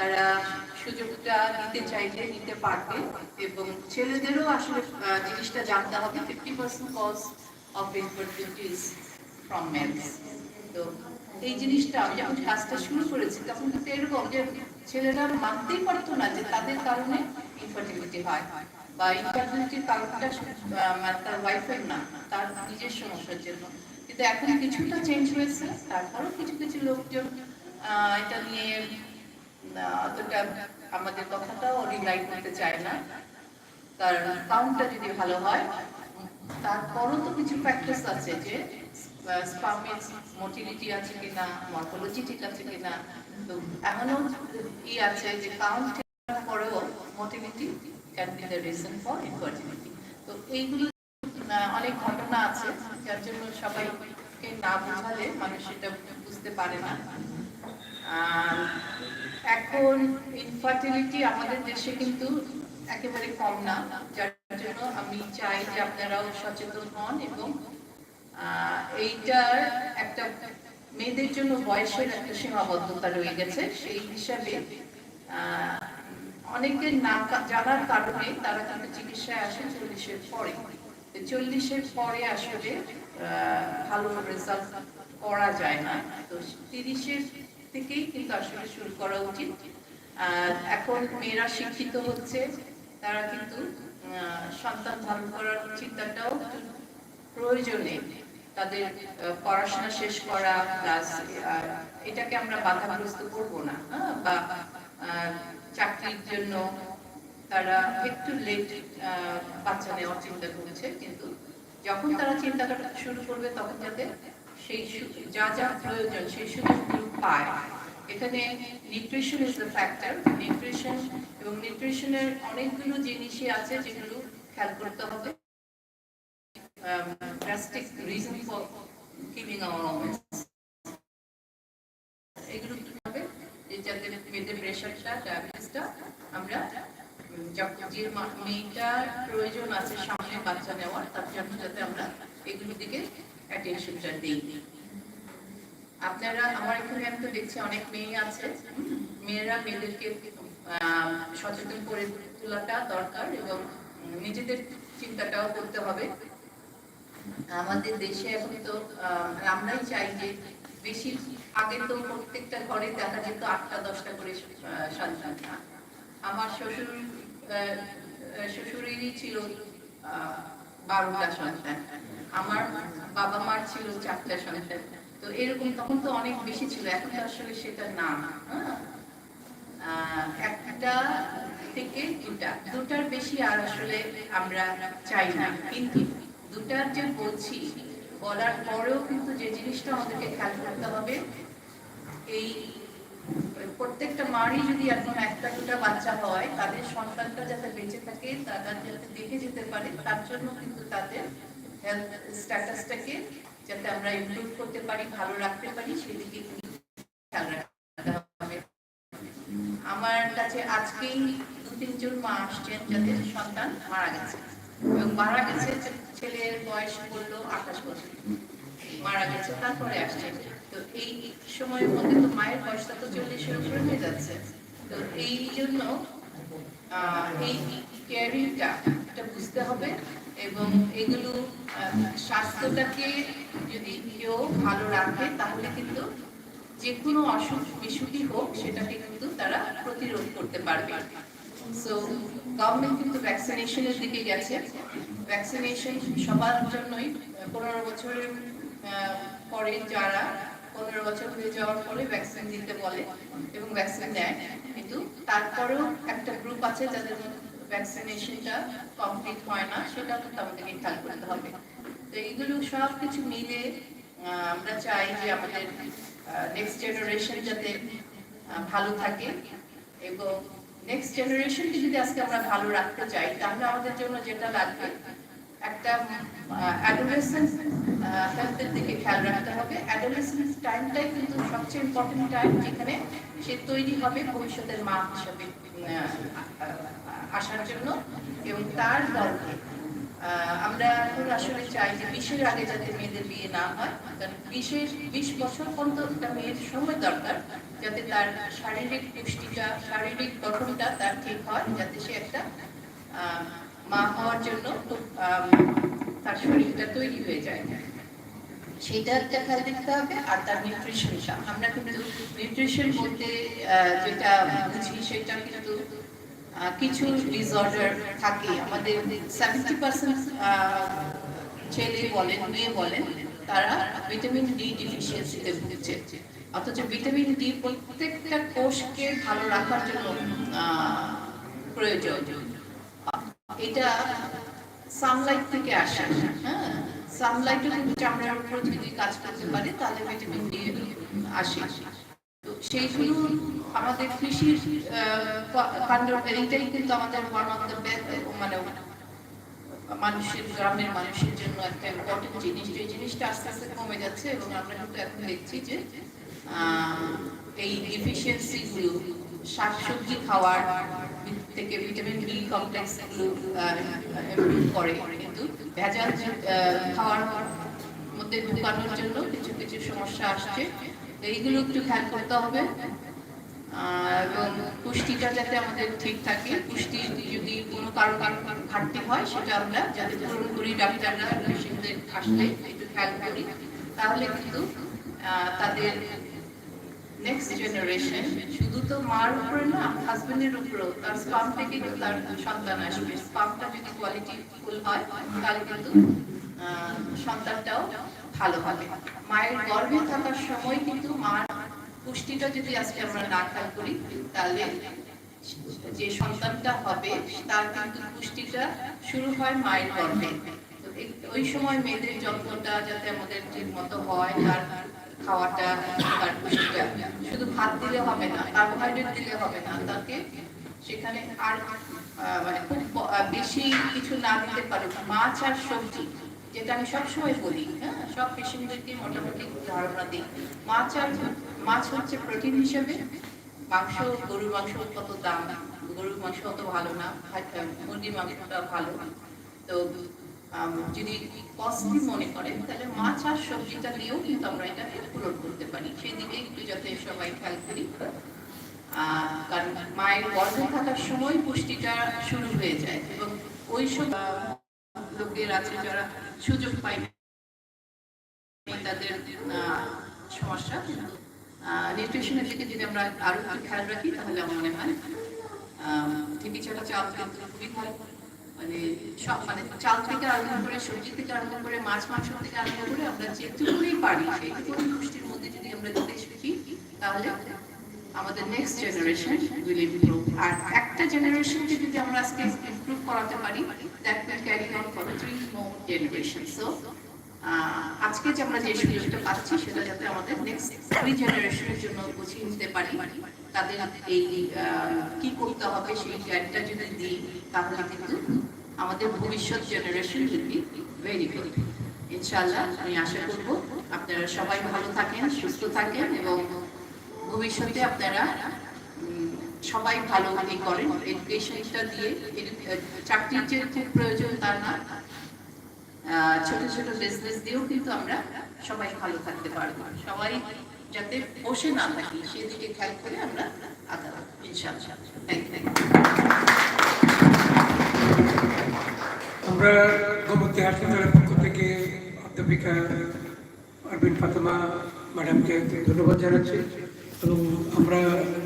তারা সুযোগটা নিতে চাইলে নিতে পারবে এবং ছেলেদেরও আসলে জিনিসটা জানতে হবে। Fifty percent cause of infertility from males তো এই জিনিসটা আমি যখন কাজটা শুরু করেছি, তখন কিন্তু এরকম যে ছেলেরা মানতেই পারতো না যে তাদের কারণে ইনফার্টিলিটি হয়। বা ইনফার্টিলিটির কারণটা মানে তার ওয়াইফের না, তার নিজের সমস্যার জন্য। কিন্তু এখন কিছুটা চেঞ্জ হয়েছে, তারপরও কিছু কিছু লোকজন এটা নিয়ে অতটা আমাদের কথাটাও রিলাই করতে চায় না। কারণ কাউন্টটা যদি ভালো হয়, তারপরও তো কিছু ফ্যাক্টরস আছে যে স্পামের মোটিলিটি আছে কিনা মর্ফোলজি ঠিক আছে কিনা। তো এমনও ই আছে যে কাউন্ট পরেও motility can be the reason for infertility তো এইগুলো অনেক ঘটনা আছে, যার জন্য সবাইকে না বোঝালে মানুষ সেটা বুঝতে পারে না। আর এখন ইনফার্টিলিটি আমাদের দেশে কিন্তু একেবারে কম না যার জন্য আমি চাই যে আপনারাও সচেতন হন এবং এইটার একটা মেয়েদের জন্য বয়সের একটা সীমাবদ্ধতা রয়ে গেছে। সেই হিসাবে আহ, অনেকের না জানার কারণে তারা কিন্তু চিকিৎসায় আসে চল্লিশের পরে। চল্লিশের পরে আসলে ভালো রেজাল্ট করা যায় না। তো তিরিশের থেকেই কিন্তু আসলে শুরু করা উচিত এখন মেয়েরা শিক্ষিত হচ্ছে, তারা কিন্তু সন্তান ধারণ করার চিন্তাটাও প্রয়োজনে তাদের পড়াশোনা শেষ করা প্লাস এটাকে আমরা বাধাগ্রস্ত করব না হ্যাঁ? বা চাকরির জন্য তারা একটু লেট বাচ্চা নেওয়ার চিন্তা করেছে, কিন্তু যখন তারা চিন্তা করা শুরু করবে তখন যাতে সেই যা যা প্রয়োজন, সেই সুযোগগুলো পায়। এখানে nutrition is the factor nutrition এবং নিউট্রিশনের অনেকগুলো জিনিসই আছে যেগুলো খেয়াল করতে হবে। drastic reason for keeping our organs. এগুলো হবে? যাতে পেটের প্রেশারটা ডায়াবেটিসটা আমরা যে মেয়েটার প্রয়োজন আছে সামনে বাচ্চা নেওয়ার, তার জন্য যাতে আমরা এগুলোর দিকে দিই। আপনারা, আমার এখানে আমি তো দেখছি অনেক মেয়ে আছে। মেয়েরা মেয়েদেরকে সচেতন করে তোলাটা দরকার এবং নিজেদের চিন্তাটাও করতে হবে। আমাদের দেশে এখন তো আমরাই চাই যে বেশি আগে তো প্রত্যেকটা ঘরে দেখা যেত আটটা, দশটা করে সন্তান। আমার শ্বশুর শ্বশুরেরই ছিল বারোটা সন্তান। আমার বাবা মার ছিল চারটা সন্তান। তো এরকম তখন তো অনেক বেশি ছিল, এখন আসলে সেটা না। একটা থেকে দুটা। দুটার বেশি আর আসলে আমরা চাই না। কিন্তু দুটার যে বলছি, বলার পরেও কিন্তু যে জিনিসটা আমাদেরকে খেয়াল করতে হবে, এই প্রত্যেকটা মারই যদি এখন একটা, দুটা বাচ্চা হয়, তাদের সন্তানটা যাতে বেঁচে থাকে, তারা যাতে দেখে যেতে পারে, তার জন্য কিন্তু তাদের হেলথ স্ট্যাটাসটাকে যাতে আমরা ইমপ্রুভ করতে পারি, ভালো রাখতে পারি, সেদিকে আমার কাছে আজকেই দু তিনজন মা আসছেন যাদের সন্তান মারা গেছে। এবং মারা গেছে, ছেলের বয়স বলল আঠাশ বছর। মারা গেছে, তারপরে আসছে। তো এই সময়ের মধ্যে তো মায়ের বয়সটা তো চল্লিশের উপরে হয়ে যাচ্ছে। তো এই জন্য এই এটা বুঝতে হবে এবং এগুলো স্বাস্থ্যটাকে যদি কেউ ভালো রাখে, তাহলে কিন্তু যে কোনো অসুখ বিসুখই হোক, সেটাকে কিন্তু তারা প্রতিরোধ করতে পারবে। সো গভর্নমেন্ট কিন্তু ভ্যাকসিনেশনের দিকে গেছে। ভ্যাকসিনেশন সবার জন্যই পনেরো বছরের যারা পনেরো বছর হয়ে যাওয়ার পরে ভ্যাকসিন দিতে বলে এবং ভ্যাকসিন দেয়, কিন্তু তারপরেও একটা গ্রুপ আছে যাদের ভ্যাকসিনেশনটা কমপ্লিট হয় না, সেটা আমাদেরকে খেয়াল করতে হবে। তো এইগুলো সব কিছু মিলে আমরা চাই যে আমাদের নেক্সট জেনারেশন যাতে ভালো থাকে এবং নেক্সট জেনারেশনকে যদি আজকে আমরা ভালো রাখতে চাই, তাহলে আমাদের জন্য যেটা লাগবে একটা অ্যাডোলেসেন্স হেলথের দিকে খেয়াল রাখতে হবে। অ্যাডোলেসেন্স টাইমটাই কিন্তু সবচেয়ে ইম্পর্টেন্ট টাইম যেখানে সে তৈরি হবে ভবিষ্যতের মা হিসাবে আসার জন্য। এবং তার দলকে আমরা এখন আসলে চাই যে বিশের আগে যাতে মেয়েদের বিয়ে না হয় কারণ বিশের বিশ বছর পর্যন্ত একটা মেয়ের সময় দরকার যাতে তার শারীরিক পুষ্টিটা শারীরিক গঠনটা তার ঠিক হয় যাতে সে একটা আহ, মা হওয়ার জন্য তার শরীরটা তৈরি হয়ে যায়। সেটা একটা খেয়াল দেখতে হবে, আর তার আমরা কিন্তু নিউট্রিশন বলতে যেটা বুঝি সেটা কিন্তু কিছু ডিসঅর্ডার থাকে। আমাদের সেভেন্টি পার্সেন্ট ছেলে বলেন, মেয়ে বলেন, তারা ভিটামিন ডি ডিফিসিয়েন্সিতে ভুগছে। অথচ ভিটামিন ডি প্রত্যেকটা কোষকে ভালো রাখার জন্য প্রয়োজন। এটা সানলাইট থেকে আসে। হ্যাঁ? সানলাইটে যদি চামড়ার উপর যদি কাজ করতে পারে, তাহলে ভিটামিন ডি আসে। সেইগুলো আমাদের কৃষির কাণ্ড এইটাই কিন্তু আমাদের মানে মানুষের, গ্রামের মানুষের জন্য একটা ইম্পর্টেন্ট জিনিস। যে জিনিসটা আস্তে আস্তে কমে যাচ্ছে এবং আমরা কিন্তু এখন দেখছি যে এই ডিফিসিয়েন্সি গুলো শাকসবজি খাওয়ার থেকে ভিটামিন বি কমপ্লেক্স করে কিন্তু ভেজাল খাওয়ার মধ্যে ঢুকানোর জন্য কিছু কিছু সমস্যা আসছে। এইগুলো একটু খেয়াল করতে হবে। এবং পুষ্টিটা যাতে আমাদের ঠিক থাকে। পুষ্টি যদি কোনো কারও কারও ঘাটতি হয়, সেটা আমরা যাতে পূরণ করি, ডাক্তাররা পেশেন্টদের আসলে একটু খেয়াল করি। তাহলে কিন্তু তাদের নেক্সট জেনারেশন শুধু তো মার উপরে না হাজবেন্ডের উপরেও তার স্পাম থেকে তার সন্তান আসবে। স্পামটা যদি কোয়ালিটি ফুল হয়, তাহলে কিন্তু সন্তানটাও ভালো হবে। মায়ের গর্ভে থাকার সময় কিন্তু মার পুষ্টিটা যদি আজকে আমরা না খেয়াল করি, তাহলে যে সন্তানটা হবে, তার কিন্তু পুষ্টিটা শুরু হয় মায়ের গর্ভে। ওই সময় মেয়েদের যত্নটা যাতে আমাদের ঠিক মতো হয়, তার খাওয়াটা পুষ্টিটা। শুধু ভাত দিলে হবে না, কার্বোহাইড্রেট দিলে হবে না, তাকে সেখানে আর মানে খুব বেশি কিছু না দিতে পারে। মাছ আর সবজি, যেটা আমি সবসময় বলি হ্যাঁ সব পেশেন্টদেরকে মোটামুটি ধারণা দিই। মাছ আর, মাছ হচ্ছে প্রোটিন হিসেবে, মাংস, গরুর মাংস কত দাম, গরুর মাংস অত ভালো না মুরগির মাংসটা ভালো। তো যদি কস্টলি মনে করেন, তাহলে মাছ আর সবজিটা দিয়েও কিন্তু আমরা এটাকে পূরণ করতে পারি। সেই দিকে একটু যাতে সবাই খেয়াল করি। কারণ মায়ের গর্ভে থাকার সময় পুষ্টিটা শুরু হয়ে যায় এবং ওই সব লোকের আছে যারা সুযোগ পায় তাদের সমস্যা। নিউট্রিশনের দিকে যদি আমরা আরও খেয়াল রাখি, তাহলে আমার মনে হয় ছাড়া চাল কিন্তু খুবই ভালো মানে সব মানে চাল থেকে আরম্ভ করে, সবজি থেকে আরম্ভ করে, মাছ, মাংস থেকে আরম্ভ করে আমরা যেটুকুনি পারি সেইটুকুনি পুষ্টির মধ্যে যদি আমরা দিতে শিখি, তাহলে আমাদের নেক্সট জেনারেশন উইল ইমপ্রুভ আর একটা জেনারেশনকে যদি আমরা আজকে ইমপ্রুভ করাতে পারি that will carry on for three more generation so আজকে যে আমরা যে সুযোগটা পাচ্ছি, সেটা যাতে আমাদের নেক্সট থ্রি জেনারেশনের জন্য গুছিয়ে নিতে পারি, তাদের এই কি করতে হবে, সেই জ্ঞানটা যদি দিই, তাহলে কিন্তু আমাদের ভবিষ্যৎ generation will be very good ইনশাআল্লাহ, আমি আশা করব আপনারা সবাই ভালো থাকেন, সুস্থ থাকেন এবং ভবিষ্যতে আপনারা সবাই ভালো ই করেন। এডুকেশনটা দিয়ে চাকরির যে প্রয়োজন তার না ছোট ছোট বিজনেস দিয়েও কিন্তু আমরা সবাই ভালো থাকতে পারব। সবাই যাতে বসে না থাকি, সেদিকে খেয়াল করে আমরা আদালত ইনশাআল্লাহ। থ্যাংক ইউ আমরা গোমতী হাসপাতালের পক্ষ থেকে অধ্যাপিকা আরবিন ফাতেমা ম্যাডামকে ধন্যবাদ জানাচ্ছি এবং আমরা